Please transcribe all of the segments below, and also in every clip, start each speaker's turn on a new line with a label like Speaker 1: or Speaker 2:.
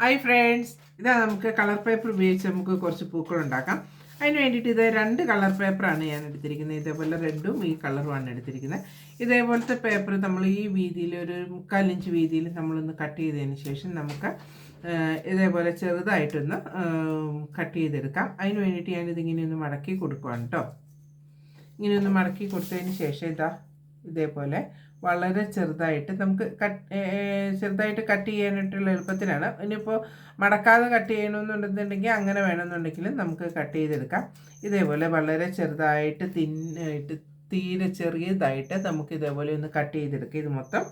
Speaker 1: Hi friends ഇതാ നമുക്ക് colour paper ഉപയോഗിച്ച് നമുക്ക് കുറച്ച് പൂക്കൾ ഉണ്ടാക്കാം. അതിന് വേണ്ടിയിട്ട് ഇത് രണ്ട് കളർ പേപ്പറാണ് ഞാൻ എടുത്തിരിക്കുന്നത്. ഇതേപോലെ റെഡും ഈ കളറുമാണ് എടുത്തിരിക്കുന്നത്. ഇതേപോലത്തെ പേപ്പർ നമ്മൾ ഈ വീതിയിൽ ഒരു മുക്കാലിഞ്ച് വീതിയിൽ നമ്മളൊന്ന് കട്ട് ചെയ്തതിന് ശേഷം നമുക്ക് ഇതേപോലെ ചെറുതായിട്ടൊന്ന് കട്ട് ചെയ്തെടുക്കാം. അതിന് വേണ്ടിയിട്ട് ഞാനിതിങ്ങനെ ഒന്ന് മടക്കി കൊടുക്കുവാണ് കേട്ടോ ഇങ്ങനെ ഒന്ന് മടക്കി കൊടുത്തതിന് ശേഷം ഇതാ ഇതേപോലെ വളരെ ചെറുതായിട്ട് നമുക്ക് കട്ട് ചെറുതായിട്ട് കട്ട് ചെയ്യാനായിട്ടുള്ള എളുപ്പത്തിനാണ് ഇനിയിപ്പോൾ മടക്കാതെ കട്ട് ചെയ്യണമെന്നുണ്ടെന്നുണ്ടെങ്കിൽ അങ്ങനെ വേണമെന്നുണ്ടെങ്കിൽ നമുക്ക് കട്ട് ചെയ്തെടുക്കാം. ഇതേപോലെ വളരെ ചെറുതായിട്ട് തിന്നായിട്ട് തീരെ ചെറിയതായിട്ട് നമുക്ക് ഇതേപോലെ ഒന്ന് കട്ട് ചെയ്തെടുക്കാം. ഇത് മൊത്തം.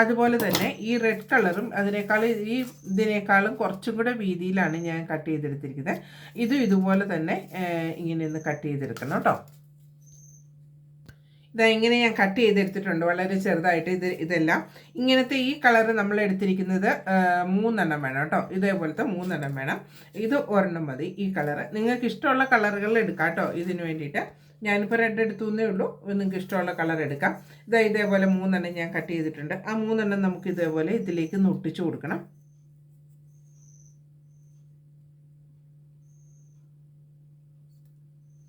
Speaker 1: അതുപോലെ തന്നെ ഈ റെഡ് കളറും അതിനേക്കാൾ ഈ ഇതിനേക്കാളും കുറച്ചും കൂടെ വീതിയിലാണ് ഞാൻ കട്ട് ചെയ്തെടുത്തിരിക്കുന്നത്. ഇതും ഇതുപോലെ തന്നെ ഇങ്ങനെ ഒന്ന് കട്ട് ചെയ്തെടുക്കണം കേട്ടോ. ഇതാ ഇങ്ങനെ ഞാൻ കട്ട് ചെയ്തെടുത്തിട്ടുണ്ട്. വളരെ ചെറുതായിട്ട് ഇത് ഇതെല്ലാം. ഇങ്ങനത്തെ ഈ കളർ നമ്മൾ എടുത്തിരിക്കുന്നത് മൂന്നെണ്ണം വേണം കേട്ടോ. ഇതേപോലത്തെ മൂന്നെണ്ണം വേണം. ഇത് ഒരെണ്ണം മതി ഈ കളറ് നിങ്ങൾക്ക് ഇഷ്ടമുള്ള കളറുകൾ എടുക്കാം കേട്ടോ ഇതിന് വേണ്ടിയിട്ട്. ഞാനിപ്പോൾ റെഡ് എടുത്തുന്നേ ഉള്ളൂ. നിങ്ങൾക്ക് ഇഷ്ടമുള്ള കളർ എടുക്കാം. ഇതാ ഇതേപോലെ മൂന്നെണ്ണം ഞാൻ കട്ട് ചെയ്തിട്ടുണ്ട്. ആ മൂന്നെണ്ണം നമുക്ക് ഇതേപോലെ ഇതിലേക്ക് നൊട്ടിച്ചു കൊടുക്കണം.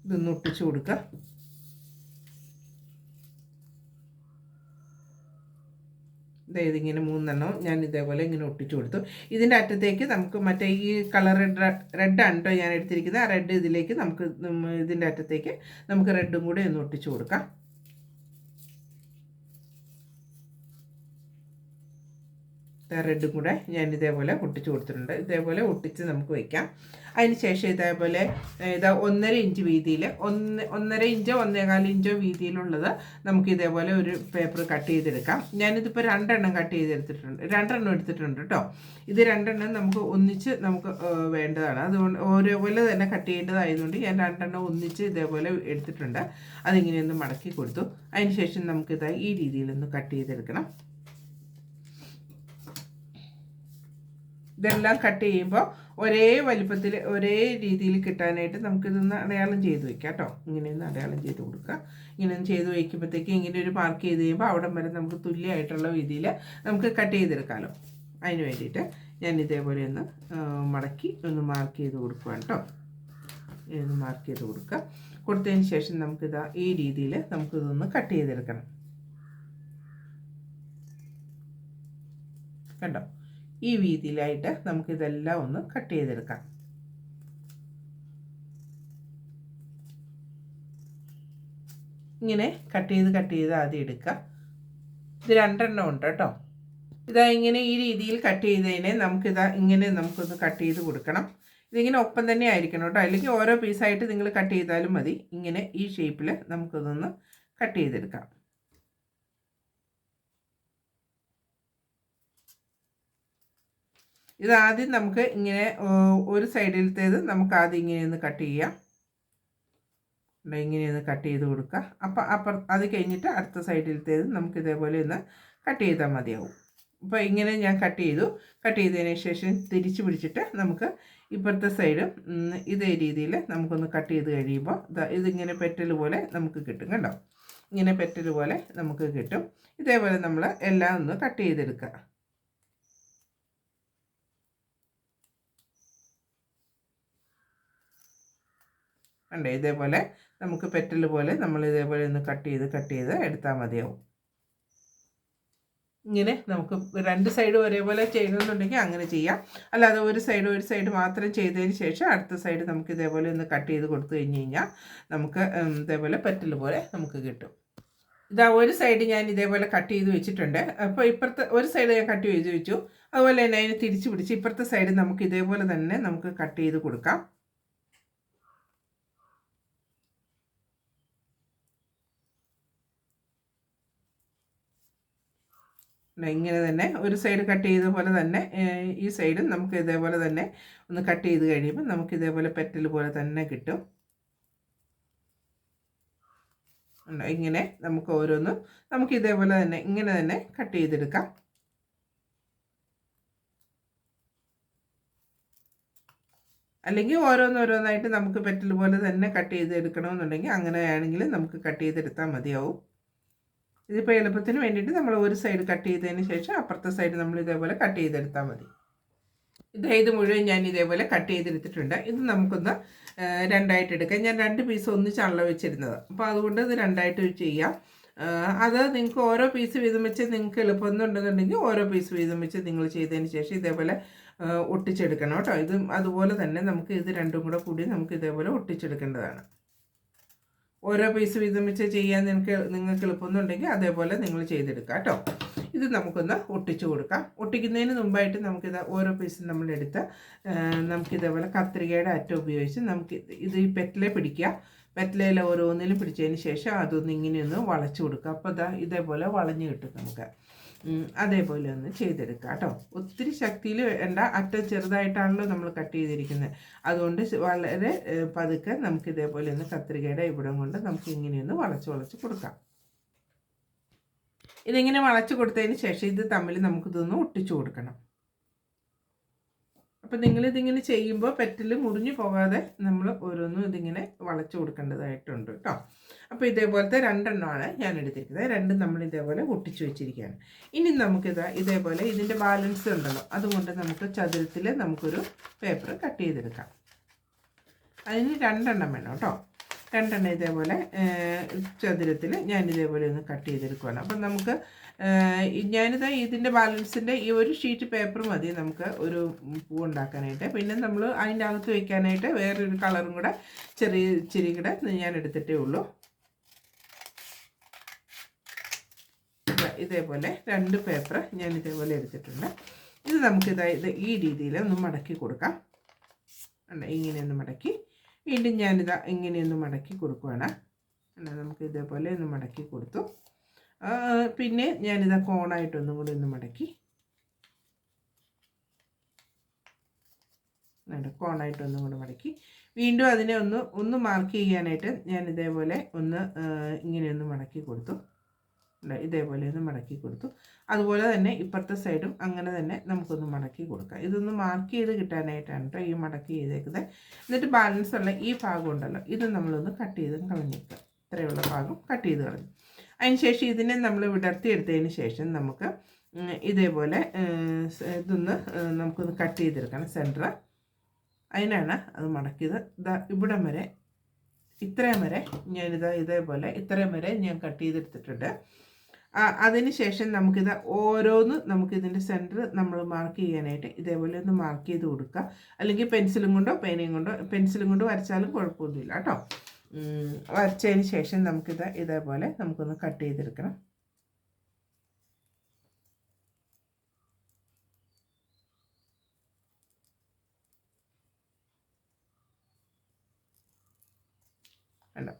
Speaker 1: ഇത് നൊട്ടിച്ചു കൊടുക്കുക. ദേ ഇങ്ങനെ മൂന്നെണ്ണം ഞാൻ ഇതേപോലെ ഇങ്ങനെ ഒട്ടിച്ചു കൊടുത്തു. ഇതിന്റെ അറ്റത്തേക്ക് നമുക്ക് മറ്റേ ഈ കളർ റെഡ് ആണ് കേട്ടോ ഞാൻ എടുത്തിരിക്കുന്നത്. ആ റെഡ് ഇതിലേക്ക് നമുക്ക് ഇതിന്റെ അറ്റത്തേക്ക് നമുക്ക് റെഡും കൂടി ഒന്ന് ഒട്ടിച്ചു കൊടുക്കാം. റെഡും കൂടെ ഞാൻ ഇതേപോലെ ഒട്ടിച്ച് കൊടുത്തിട്ടുണ്ട്. ഇതേപോലെ ഒട്ടിച്ച് നമുക്ക് വയ്ക്കാം അതിന് ശേഷം ഇതേപോലെ ഇതാ ഒന്നര ഇഞ്ച് വീതിയിൽ ഒന്ന് ഒന്നര ഇഞ്ചോ ഒന്നേകാൽ ഇഞ്ചോ വീതിയിലുള്ളത് നമുക്ക് ഇതേപോലെ ഒരു പേപ്പർ കട്ട് ചെയ്തെടുക്കാം. ഞാനിതിപ്പോൾ രണ്ടെണ്ണം കട്ട് ചെയ്തെടുത്തിട്ടുണ്ട്. രണ്ടെണ്ണം എടുത്തിട്ടുണ്ട് കേട്ടോ ഇത് രണ്ടെണ്ണം നമുക്ക് ഒന്നിച്ച് നമുക്ക് വേണ്ടതാണ്. അതുകൊണ്ട് ഓരോപോലെ തന്നെ കട്ട് ചെയ്യേണ്ടതായതുകൊണ്ട് ഞാൻ രണ്ടെണ്ണം ഒന്നിച്ച് ഇതേപോലെ എടുത്തിട്ടുണ്ട്. അതിങ്ങനെയൊന്ന് മടക്കി കൊടുത്തു. അതിന് ശേഷം നമുക്കിത് ഈ രീതിയിലൊന്ന് കട്ട് ചെയ്തെടുക്കണം. ഇതെല്ലാം കട്ട് ചെയ്യുമ്പോൾ ഒരേ വലിപ്പത്തിൽ ഒരേ രീതിയിൽ കിട്ടാനായിട്ട് നമുക്കിതൊന്ന് അടയാളം ചെയ്ത് വെക്കാം കേട്ടോ. ഇങ്ങനെ ഒന്ന് അടയാളം ചെയ്ത് കൊടുക്കുക. ഇങ്ങനെ ഒന്ന് ചെയ്ത് വയ്ക്കുമ്പോഴത്തേക്ക് ഇങ്ങനെ ഒരു മാർക്ക് ചെയ്ത് കഴിയുമ്പോൾ അവിടം വരെ നമുക്ക് തുല്യമായിട്ടുള്ള രീതിയിൽ നമുക്ക് കട്ട് ചെയ്തെടുക്കാമല്ലോ അതിന് വേണ്ടിയിട്ട് ഞാൻ ഇതേപോലെ ഒന്ന് മടക്കി ഒന്ന് മാർക്ക് ചെയ്ത് കൊടുക്കുക കേട്ടോ. ഒന്ന് മാർക്ക് ചെയ്ത് കൊടുക്കുക. കൊടുത്തതിന് ശേഷം നമുക്കിതാ ഈ രീതിയിൽ നമുക്കിതൊന്ന് കട്ട് ചെയ്തെടുക്കണം. കണ്ടോ? ഈ വീതിയിലായിട്ട് നമുക്കിതെല്ലാം ഒന്ന് കട്ട് ചെയ്തെടുക്കാം. ഇങ്ങനെ കട്ട് ചെയ്ത് കട്ട് ചെയ്ത് ആദ്യം എടുക്കുക ഇത് രണ്ടെണ്ണം ഉണ്ട് കേട്ടോ. ഇതാ ഇങ്ങനെ ഈ രീതിയിൽ കട്ട് ചെയ്തതിനെ നമുക്കിതാ ഇങ്ങനെ നമുക്കൊന്ന് കട്ട് ചെയ്ത് കൊടുക്കണം. ഇതിങ്ങനെ ഒപ്പം തന്നെ ആയിരിക്കണം കേട്ടോ. അല്ലെങ്കിൽ ഓരോ പീസായിട്ട് നിങ്ങൾ കട്ട് ചെയ്താലും മതി. ഇങ്ങനെ ഈ ഷേപ്പിൽ നമുക്കിതൊന്ന് കട്ട് ചെയ്തെടുക്കാം. ഇത് ആദ്യം നമുക്ക് ഇങ്ങനെ ഒരു സൈഡിലത്തേത് നമുക്ക് ആദ്യം ഇങ്ങനെ ഒന്ന് കട്ട് ചെയ്യാം. ഇങ്ങനെ ഒന്ന് കട്ട് ചെയ്ത് കൊടുക്കുക അപ്പം അപ്പുറ അത് കഴിഞ്ഞിട്ട് അടുത്ത സൈഡിലത്തേത് നമുക്ക് ഇതേപോലെ ഒന്ന് കട്ട് ചെയ്താൽ മതിയാവും. അപ്പോൾ ഇങ്ങനെ ഞാൻ കട്ട് ചെയ്തു. കട്ട് ചെയ്തതിന് ശേഷം തിരിച്ച് പിടിച്ചിട്ട് നമുക്ക് ഇപ്പുറത്തെ സൈഡും ഇതേ രീതിയിൽ നമുക്കൊന്ന് കട്ട് ചെയ്ത് കഴിയുമ്പോൾ ഇതിങ്ങനെ പെറ്റൽ പോലെ നമുക്ക് കിട്ടും കണ്ടോ? ഇങ്ങനെ പെറ്റൽ പോലെ നമുക്ക് കിട്ടും. ഇതേപോലെ നമ്മൾ എല്ലാം ഒന്ന് കട്ട് ചെയ്തെടുക്കുക ഉണ്ട് ഇതേപോലെ നമുക്ക് പെറ്റൽ പോലെ നമ്മൾ ഇതേപോലെ ഒന്ന് കട്ട് ചെയ്ത് കട്ട് ചെയ്ത് എടുത്താൽ മതിയാവും. ഇങ്ങനെ നമുക്ക് രണ്ട് സൈഡ് ഒരേപോലെ ചെയ്യണമെന്നുണ്ടെങ്കിൽ അങ്ങനെ ചെയ്യാം. അല്ലാതെ ഒരു സൈഡ് ഒരു സൈഡ് മാത്രം ചെയ്തതിന് ശേഷം അടുത്ത സൈഡ് നമുക്ക് ഇതേപോലെ ഒന്ന് കട്ട് ചെയ്ത് കൊടുത്തു കഴിഞ്ഞ് കഴിഞ്ഞാൽ നമുക്ക് ഇതേപോലെ പെറ്റൽ പോലെ നമുക്ക് കിട്ടും. ഇതാ ഒരു സൈഡ് ഞാൻ ഇതേപോലെ കട്ട് ചെയ്ത് വെച്ചിട്ടുണ്ട്. അപ്പോൾ ഇപ്പുറത്തെ ഒരു സൈഡ് ഞാൻ കട്ട് ചെയ്ത് വെച്ചു. അതുപോലെ തന്നെ അതിനെ തിരിച്ച് പിടിച്ച് ഇപ്പുറത്തെ സൈഡ് നമുക്ക് ഇതേപോലെ തന്നെ നമുക്ക് കട്ട് ചെയ്ത് കൊടുക്കാം. ഇങ്ങനെ തന്നെ ഒരു സൈഡ് കട്ട് ചെയ്ത പോലെ തന്നെ ഈ സൈഡും നമുക്ക് ഇതേപോലെ തന്നെ ഒന്ന് കട്ട് ചെയ്ത് കഴിയുമ്പോൾ നമുക്ക് ഇതേപോലെ പെറ്റൽ പോലെ തന്നെ കിട്ടും? ഇങ്ങനെ നമുക്ക് ഓരോന്നും നമുക്ക് ഇതേപോലെ തന്നെ ഇങ്ങനെ തന്നെ കട്ട് ചെയ്തെടുക്കാം. അല്ലെങ്കിൽ ഓരോന്നോരോന്നായിട്ട് നമുക്ക് പെറ്റൽ പോലെ തന്നെ കട്ട് ചെയ്ത് എടുക്കണമെന്നുണ്ടെങ്കിൽ അങ്ങനെയാണെങ്കിൽ നമുക്ക് കട്ട് ചെയ്തെടുത്താൽ മതിയാവും. ഇതിപ്പോൾ എളുപ്പത്തിന് വേണ്ടിയിട്ട് നമ്മൾ ഒരു സൈഡ് കട്ട് ചെയ്തതിന് ശേഷം അപ്പുറത്തെ സൈഡ് നമ്മൾ ഇതേപോലെ കട്ട് ചെയ്തെടുത്താൽ മതി. ഇത് ഇത് മുഴുവൻ ഞാൻ ഇതേപോലെ കട്ട് ചെയ്തെടുത്തിട്ടുണ്ട്. ഇത് നമുക്കൊന്ന് രണ്ടായിട്ട് എടുക്കാം. ഞാൻ രണ്ട് പീസ് ഒന്നിച്ചാണല്ലോ വെച്ചിരുന്നത്. അപ്പോൾ അതുകൊണ്ട് ഇത് രണ്ടായിട്ട് ചെയ്യാം. അത് നിങ്ങൾക്ക് ഓരോ പീസ് വീതം വെച്ച് നിങ്ങൾക്ക് എളുപ്പമൊന്നുണ്ടെന്നുണ്ടെങ്കിൽ ഓരോ പീസ് വീതം വെച്ച് നിങ്ങൾ ചെയ്തതിന് ശേഷം ഇതേപോലെ ഒട്ടിച്ചെടുക്കണം കേട്ടോ. ഇത് അതുപോലെ തന്നെ നമുക്ക് ഇത് രണ്ടും കൂടെ കൂടി നമുക്ക് ഇതേപോലെ ഒട്ടിച്ചെടുക്കേണ്ടതാണ്. ഓരോ പീസ് വീതം വെച്ച് ചെയ്യാൻ നിനക്ക് നിങ്ങൾക്ക് എളുപ്പമൊന്നുണ്ടെങ്കിൽ അതേപോലെ നിങ്ങൾ ചെയ്തെടുക്കുക കേട്ടോ. ഇത് നമുക്കൊന്ന് ഒട്ടിച്ചു കൊടുക്കാം. ഒട്ടിക്കുന്നതിന് മുമ്പായിട്ട് നമുക്കിത് ഓരോ പീസും നമ്മളെടുത്ത് നമുക്കിതേപോലെ കത്രികയുടെ അറ്റം ഉപയോഗിച്ച് നമുക്ക് ഇത് ഈ പെറ്റിലെ പിടിക്കുക. പെറ്റിലയിൽ ഓരോന്നിലും പിടിച്ചതിന് ശേഷം അതൊന്ന് ഇങ്ങനെയൊന്ന് വളച്ചു കൊടുക്കുക. അപ്പോൾ ഇതാ ഇതേപോലെ വളഞ്ഞ് കിട്ടും നമുക്ക്. അതേപോലെ ഒന്ന് ചെയ്തെടുക്കുക കേട്ടോ. ഒത്തിരി ശക്തിയിൽ വേണ്ട അറ്റം ചെറുതായിട്ടാണല്ലോ നമ്മൾ കട്ട് ചെയ്തിരിക്കുന്നത്. അതുകൊണ്ട് വളരെ പതുക്കെ നമുക്ക് ഇതേപോലെ ഒന്ന് കത്രികയുടെ ഇവിടം കൊണ്ട് നമുക്ക് ഇങ്ങനെയൊന്ന് വളച്ച് വളച്ച് കൊടുക്കാം. ഇതിങ്ങനെ വളച്ച് കൊടുത്തതിന് ശേഷം ഇത് തമ്മിൽ നമുക്കിതൊന്ന് ഒട്ടിച്ചു കൊടുക്കണം. അപ്പം നിങ്ങളിതിങ്ങനെ ചെയ്യുമ്പോൾ പെറ്റിൽ മുറിഞ്ഞു പോകാതെ നമ്മൾ ഓരോന്നും ഇതിങ്ങനെ വളച്ചു കൊടുക്കേണ്ടതായിട്ടുണ്ട് കേട്ടോ. അപ്പോൾ ഇതേപോലത്തെ രണ്ടെണ്ണമാണ് ഞാൻ എടുത്തിരിക്കുന്നത്. രണ്ടും നമ്മൾ ഇതേപോലെ ഒട്ടിച്ചു വെച്ചിരിക്കുകയാണ്. ഇനി നമുക്കിത് ഇതേപോലെ ഇതിന്റെ ബാലൻസ് ഉണ്ടല്ലോ. അതുകൊണ്ട് നമുക്ക് ചതുരത്തിൽ നമുക്കൊരു പേപ്പർ കട്ട് ചെയ്തെടുക്കാം. അതിന് രണ്ടെണ്ണം വേണം കേട്ടോ. രണ്ടെണ്ണം ഇതേപോലെ ചതുരത്തിൽ ഞാൻ ഇതേപോലെ ഒന്ന് കട്ട് ചെയ്തെടുക്കുകയാണ് അപ്പം നമുക്ക് ഞാനിതാ ഇതിന്റെ ബാലൻസിന്റെ ഈ ഒരു ഷീറ്റ് പേപ്പർ മതി. നമുക്ക് ഒരു പൂ ഉണ്ടാക്കാനായിട്ട്. പിന്നെ നമ്മൾ അതിന്റെ അകത്ത് വയ്ക്കാനായിട്ട് വേറൊരു കളറും കൂടെ ചെറിയ ഇച്ചിരി കൂടെ ഞാൻ എടുത്തിട്ടേ ഉള്ളൂ. ഇതേപോലെ രണ്ട് പേപ്പർ ഞാൻ ഇതേപോലെ എടുത്തിട്ടുണ്ട്. ഇത് നമുക്കിതാ ഇത് ഈ രീതിയിൽ ഒന്ന് മടക്കി കൊടുക്കാം. അല്ല ഇങ്ങനെയൊന്ന് മടക്കി. വീണ്ടും ഞാനിതാ ഇങ്ങനെയൊന്ന് മടക്കി കൊടുക്കുകയാണ് അല്ല നമുക്ക് ഇതേപോലെ ഒന്ന് മടക്കി കൊടുത്തു. പിന്നെ ഞാനിതാ കോണായിട്ടൊന്നും കൂടി ഒന്ന് മടക്കി. കോണായിട്ട് കോണായിട്ടൊന്നും കൂടി മടക്കി. വീണ്ടും അതിനെ ഒന്ന് ഒന്ന് മാർക്ക് ചെയ്യാനായിട്ട് ഞാൻ ഇതേപോലെ ഒന്ന് ഇങ്ങനെ ഇങ്ങനെയൊന്ന് മടക്കി കൊടുത്തു. ഇതേപോലെ ഒന്ന് മടക്കി കൊടുത്തു. അതുപോലെ തന്നെ ഇപ്പുറത്തെ സൈഡും അങ്ങനെ തന്നെ നമുക്കൊന്ന് മടക്കി കൊടുക്കാം. ഇതൊന്ന് മാർക്ക് ചെയ്ത് കിട്ടാനായിട്ടാണ് കേട്ടോ ഈ മടക്കി ചെയ്തേക്കുന്നത് എന്നിട്ട് ബാലൻസ് ഉള്ള ഈ ഭാഗം ഉണ്ടല്ലോ ഇത് നമ്മളൊന്ന് കട്ട് ചെയ്ത് കളഞ്ഞേക്കുക ഇത്രയുള്ള ഭാഗം കട്ട് ചെയ്ത് കളഞ്ഞു. അതിന് ശേഷം ഇതിനെ നമ്മൾ വിടർത്തിയെടുത്തതിന് ശേഷം നമുക്ക് ഇതേപോലെ ഇതൊന്ന് നമുക്കൊന്ന് കട്ട് ചെയ്തെടുക്കണം. സെന്റർ അതിനാണ് അത് മടക്കിയത്. ഇതാ ഇവിടം വരെ ഇത്രയും വരെ ഞാനിതാ ഇതേപോലെ ഇത്രയും വരെ ഞാൻ കട്ട് ചെയ്തെടുത്തിട്ടുണ്ട്. ആ, അതിന് ശേഷം നമുക്കിത് ഓരോന്ന് നമുക്കിതിന്റെ സെന്റർ നമ്മൾ മാർക്ക് ചെയ്യാനായിട്ട് ഇതേപോലെ ഒന്ന് മാർക്ക് ചെയ്ത് കൊടുക്കുക അല്ലെങ്കിൽ പെൻസിലും കൊണ്ടോ പേനയും കൊണ്ടോ പെൻസിലും കൊണ്ട് വരച്ചാലും കുഴപ്പമൊന്നുമില്ല കേട്ടോ. വരച്ചതിന് ശേഷം നമുക്കിത് ഇതേപോലെ നമുക്കൊന്ന് കട്ട് ചെയ്തെടുക്കണം.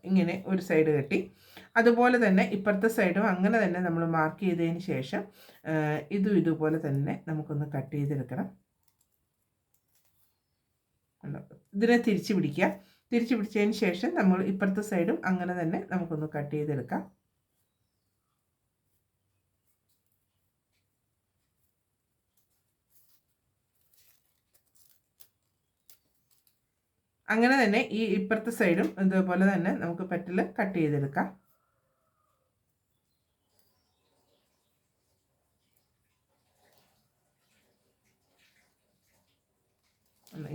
Speaker 1: ഇങ്ങനെ ഒരു സൈഡ് കെട്ടി. അതുപോലെ തന്നെ ഇപ്പുറത്തെ സൈഡും അങ്ങനെ തന്നെ നമ്മൾ മാർക്ക് ചെയ്തതിന് ശേഷം ഇതും ഇതുപോലെ തന്നെ നമുക്കൊന്ന് കട്ട് ചെയ്തെടുക്കണം. ഇതിനെ തിരിച്ച് പിടിക്കുക. തിരിച്ച് പിടിച്ചതിന് ശേഷം നമ്മൾ ഇപ്പുറത്തെ സൈഡും അങ്ങനെ തന്നെ നമുക്കൊന്ന് കട്ട് ചെയ്തെടുക്കാം. അങ്ങനെ തന്നെ ഈ ഇപ്പുറത്തെ സൈഡും ഇതുപോലെ തന്നെ നമുക്ക് പറ്റിൽ കട്ട് ചെയ്തെടുക്കാം.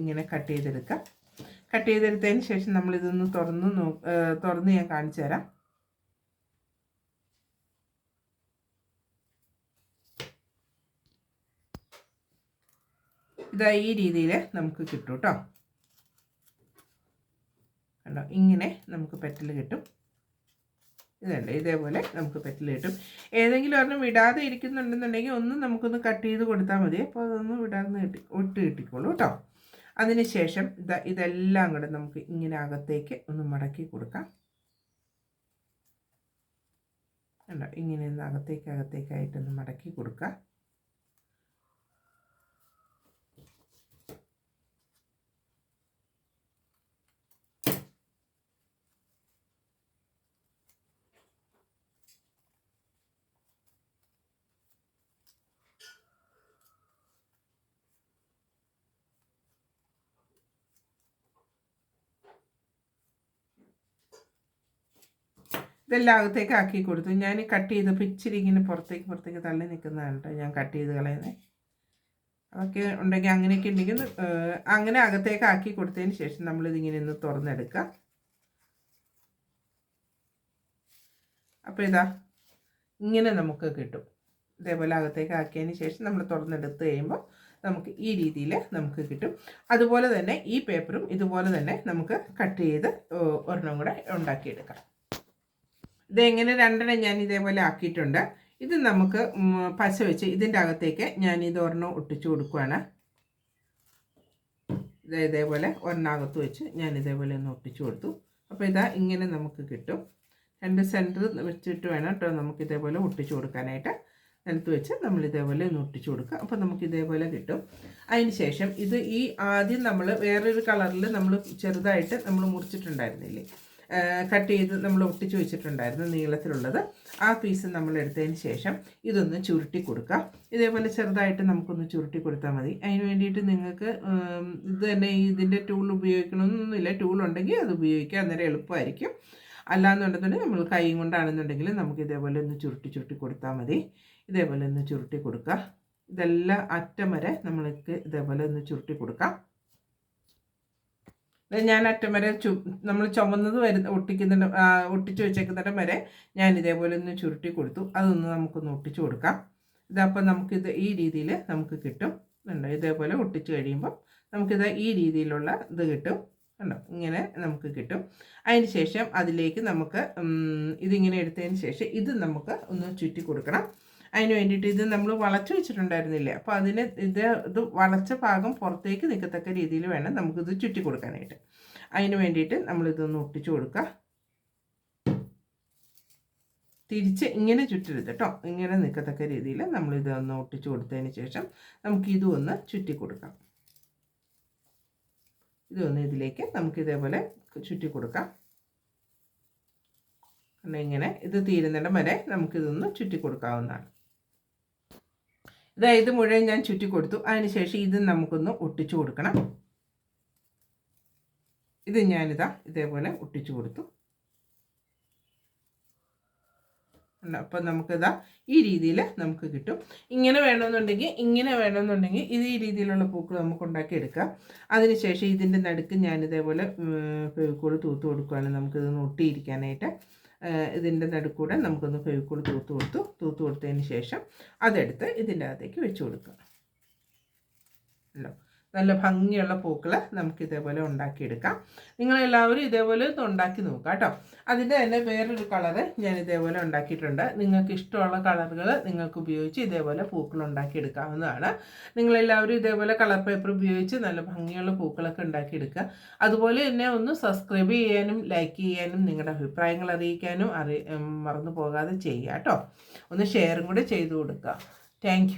Speaker 1: ഇങ്ങനെ കട്ട് ചെയ്തെടുക്കാം. കട്ട് ചെയ്തെടുത്തതിന് ശേഷം നമ്മൾ ഇതൊന്ന് തുറന്ന് നോ തുറന്ന് ഞാൻ കാണിച്ചു തരാം. ഇതാ ഈ രീതിയിൽ നമുക്ക് കിട്ടും കേട്ടോ. കണ്ടോ? ഇങ്ങനെ നമുക്ക് പെറ്റൽ കിട്ടും. ഇതല്ല ഇതേപോലെ നമുക്ക് പെറ്റൽ കിട്ടും. ഏതെങ്കിലും ഒരെണ്ണം വിടാതെ ഇരിക്കുന്നുണ്ടെന്നുണ്ടെങ്കിൽ ഒന്ന് നമുക്കൊന്ന് കട്ട് ചെയ്ത് കൊടുത്താൽ മതി. അപ്പോൾ അതൊന്ന് വിടാതെ കിട്ടി ഒട്ട് കിട്ടിക്കോളൂ കേട്ടോ. അതിനുശേഷം ഇത് ഇതെല്ലാം കൂടെ നമുക്ക് ഇങ്ങനെ അകത്തേക്ക് ഒന്ന് മടക്കി കൊടുക്കാം. ഇങ്ങനെ ഒന്ന് അകത്തേക്ക് അകത്തേക്കായിട്ടൊന്ന് മടക്കി കൊടുക്കുക ഇതെല്ലാം അകത്തേക്ക് ആക്കി കൊടുത്തു. ഞാൻ കട്ട് ചെയ്തപ്പോൾ ഇച്ചിരി ഇങ്ങനെ പുറത്തേക്ക് പുറത്തേക്ക് തള്ളി നിൽക്കുന്നതാണ് കേട്ടോ ഞാൻ കട്ട് ചെയ്ത് കളയുന്നത് അതൊക്കെ ഉണ്ടെങ്കിൽ അങ്ങനെയൊക്കെ ഉണ്ടെങ്കിൽ അങ്ങനെ അകത്തേക്ക് ആക്കി കൊടുത്തതിന് ശേഷം നമ്മളിതിങ്ങനെ ഒന്ന് തുറന്നെടുക്കുക. അപ്പോൾ ഇതാ ഇങ്ങനെ നമുക്ക് കിട്ടും. ഇതേപോലെ അകത്തേക്ക് ആക്കിയതിന് ശേഷം നമ്മൾ തുറന്നെടുത്ത് കഴിയുമ്പോൾ നമുക്ക് ഈ രീതിയിൽ നമുക്ക് കിട്ടും. അതുപോലെ തന്നെ ഈ പേപ്പറും ഇതുപോലെ തന്നെ നമുക്ക് കട്ട് ചെയ്ത് ഒരെണ്ണം കൂടെ ഉണ്ടാക്കിയെടുക്കാം. ഇതെങ്ങനെ രണ്ടെണ്ണം ഞാൻ ഇതേപോലെ ആക്കിയിട്ടുണ്ട്. ഇത് നമുക്ക് പശ വെച്ച് ഇതിന്റെ അകത്തേക്ക് ഞാൻ ഇത് ഒരെണ്ണം ഒട്ടിച്ചു കൊടുക്കുകയാണ് ഇത് ഇതേപോലെ ഒരെണ്ണകത്ത് വെച്ച് ഞാൻ ഇതേപോലെ ഒന്ന് ഒട്ടിച്ചു കൊടുത്തു. അപ്പോൾ ഇതാ ഇങ്ങനെ നമുക്ക് കിട്ടും. രണ്ട് സെന്റർ വെച്ചിട്ട് വേണം കേട്ടോ നമുക്ക് ഇതേപോലെ ഒട്ടിച്ചു കൊടുക്കാനായിട്ട്. നിലത്ത് വെച്ച് നമ്മൾ ഇതേപോലെ ഒന്ന് ഒട്ടിച്ചു കൊടുക്കുക. അപ്പോൾ നമുക്ക് ഇതേപോലെ കിട്ടും. അതിന് ശേഷം ഇത് ഈ ആദ്യം നമ്മൾ വേറൊരു കളറിൽ നമ്മൾ ചെറുതായിട്ട് നമ്മൾ മുറിച്ചിട്ടുണ്ടായിരുന്നില്ലേ? കട്ട് ചെയ്ത് നമ്മൾ ഒട്ടിച്ചു വെച്ചിട്ടുണ്ടായിരുന്നു നീളത്തിലുള്ളത്. ആ പീസ് നമ്മൾ എടുത്തതിന് ശേഷം ഇതൊന്ന് ചുരുട്ടി കൊടുക്കുക ഇതേപോലെ ചെറുതായിട്ട് നമുക്കൊന്ന് ചുരുട്ടി കൊടുത്താൽ മതി. അതിന് വേണ്ടിയിട്ട് നിങ്ങൾക്ക് ഇത് തന്നെ ഇതിന്റെ ടൂൾ ഉപയോഗിക്കണമെന്നൊന്നുമില്ല. ടൂൾ ഉണ്ടെങ്കിൽ അത് ഉപയോഗിക്കുക അന്നേരം എളുപ്പമായിരിക്കും. അല്ലാന്നുണ്ടെന്നുണ്ടെങ്കിൽ നമ്മൾ കൈ കൊണ്ടാണെന്നുണ്ടെങ്കിൽ നമുക്ക് ഇതേപോലെ ഒന്ന് ചുരുട്ടി ചുരുട്ടി കൊടുത്താൽ മതി. ഇതേപോലെ ഒന്ന് ചുരുട്ടി കൊടുക്കുക. ഇതെല്ലാം അറ്റം വരെ നമ്മൾക്ക് ഇതേപോലെ ഒന്ന് ചുരുട്ടി കൊടുക്കാം. ഇത് ഞാൻ അറ്റം വരെ ചു നമ്മൾ ചുമന്നത് വരുന്ന ഒട്ടിക്കുന്നുണ്ട് ഒട്ടിച്ചു വെച്ചേക്കുന്നിടം വരെ ഞാൻ ഇതേപോലെ ഒന്ന് ചുരുട്ടി കൊടുത്തു. അതൊന്ന് നമുക്കൊന്ന് ഒട്ടിച്ചു കൊടുക്കാം. ഇതപ്പം നമുക്കിത് ഈ രീതിയിൽ നമുക്ക് കിട്ടും. ഉണ്ടോ ഇതേപോലെ ഒട്ടിച്ചു കഴിയുമ്പോൾ നമുക്കിത് ഈ രീതിയിലുള്ള ഇത് കിട്ടും. കണ്ടോ? ഇങ്ങനെ നമുക്ക് കിട്ടും. അതിന് ശേഷം അതിലേക്ക് നമുക്ക് ഇതിങ്ങനെ എടുത്തതിന് ശേഷം ഇത് നമുക്ക് ഒന്ന് ചുറ്റി കൊടുക്കണം. അതിന് വേണ്ടിയിട്ട് ഇത് നമ്മൾ വളച്ചു വെച്ചിട്ടുണ്ടായിരുന്നില്ലേ? അപ്പോൾ അതിന് ഇത് ഇത് വളച്ച ഭാഗം പുറത്തേക്ക് നിൽക്കത്തക്ക രീതിയിൽ വേണം നമുക്കിത് ചുറ്റി കൊടുക്കാനായിട്ട്. അതിന് വേണ്ടിയിട്ട് നമ്മളിതൊന്ന് ഒട്ടിച്ചു കൊടുക്കുക. തിരിച്ച് ഇങ്ങനെ ചുറ്റരുത് കേട്ടോ. ഇങ്ങനെ നിൽക്കത്തക്ക രീതിയിൽ നമ്മളിതൊന്ന് ഒട്ടിച്ചു കൊടുത്തതിന് ശേഷം നമുക്ക് ഇതും ഒന്ന് ചുറ്റി കൊടുക്കാം. ഇതൊന്ന് ഇതിലേക്ക് നമുക്ക് ഇതേപോലെ ചുറ്റി കൊടുക്കാം. ഇങ്ങനെ ഇത് തീരുന്നിടം വരെ നമുക്കിതൊന്ന് ചുറ്റി കൊടുക്കാവുന്നതാണ്. ഇതാ ഇത് മുഴുവൻ ഞാൻ ചുറ്റി കൊടുത്തു. അതിനുശേഷം ഇത് നമുക്കൊന്ന് ഒട്ടിച്ചു കൊടുക്കണം. ഇത് ഞാനിതാ ഇതേപോലെ ഒട്ടിച്ചു കൊടുത്തു. അപ്പം നമുക്കിതാ ഈ രീതിയിൽ നമുക്ക് കിട്ടും. ഇങ്ങനെ വേണമെന്നുണ്ടെങ്കിൽ ഇങ്ങനെ വേണമെന്നുണ്ടെങ്കിൽ ഇത് ഈ രീതിയിലുള്ള പൂക്കൾ നമുക്ക് ഉണ്ടാക്കിയെടുക്കാം. അതിനുശേഷം ഇതിന്റെ നടുക്ക് ഞാൻ ഇതേപോലെ തൂത്ത് കൊടുക്കുകയാണ് നമുക്കിതൊന്ന് ഒട്ടിയിരിക്കാനായിട്ട്. ഇതിന്റെ നടുക്കൂടെ നമുക്കൊന്ന് ഫെവിക്കോൾ തൂത്ത് കൊടുത്തു. തൂത്ത് കൊടുത്തതിന് ശേഷം അതെടുത്ത് ഇതിന്റെ അകത്തേക്ക് വെച്ച് കൊടുക്കുക. ഉണ്ടോ നല്ല ഭംഗിയുള്ള പൂക്കൾ നമുക്ക് ഇതേപോലെ ഉണ്ടാക്കിയെടുക്കാം. നിങ്ങളെല്ലാവരും ഇതേപോലെ ഒന്ന് ഉണ്ടാക്കി നോക്കുക കേട്ടോ. അതിന്റെ തന്നെ വേറൊരു കളറ് ഞാൻ ഇതേപോലെ ഉണ്ടാക്കിയിട്ടുണ്ട്. നിങ്ങൾക്ക് ഇഷ്ടമുള്ള കളറുകൾ നിങ്ങൾക്ക് ഉപയോഗിച്ച് ഇതേപോലെ പൂക്കൾ ഉണ്ടാക്കിയെടുക്കാവുന്നതാണ്. നിങ്ങളെല്ലാവരും ഇതേപോലെ കളർ പേപ്പർ ഉപയോഗിച്ച് നല്ല ഭംഗിയുള്ള പൂക്കളൊക്കെ ഉണ്ടാക്കിയെടുക്കുക. അതുപോലെ തന്നെ ഒന്ന് സബ്സ്ക്രൈബ് ചെയ്യാനും ലൈക്ക് ചെയ്യാനും നിങ്ങളുടെ അഭിപ്രായങ്ങൾ അറിയിക്കാനും അറി മറന്നു പോകാതെ ചെയ്യുക കേട്ടോ. ഒന്ന് ഷെയറും കൂടെ ചെയ്തു കൊടുക്കുക. താങ്ക്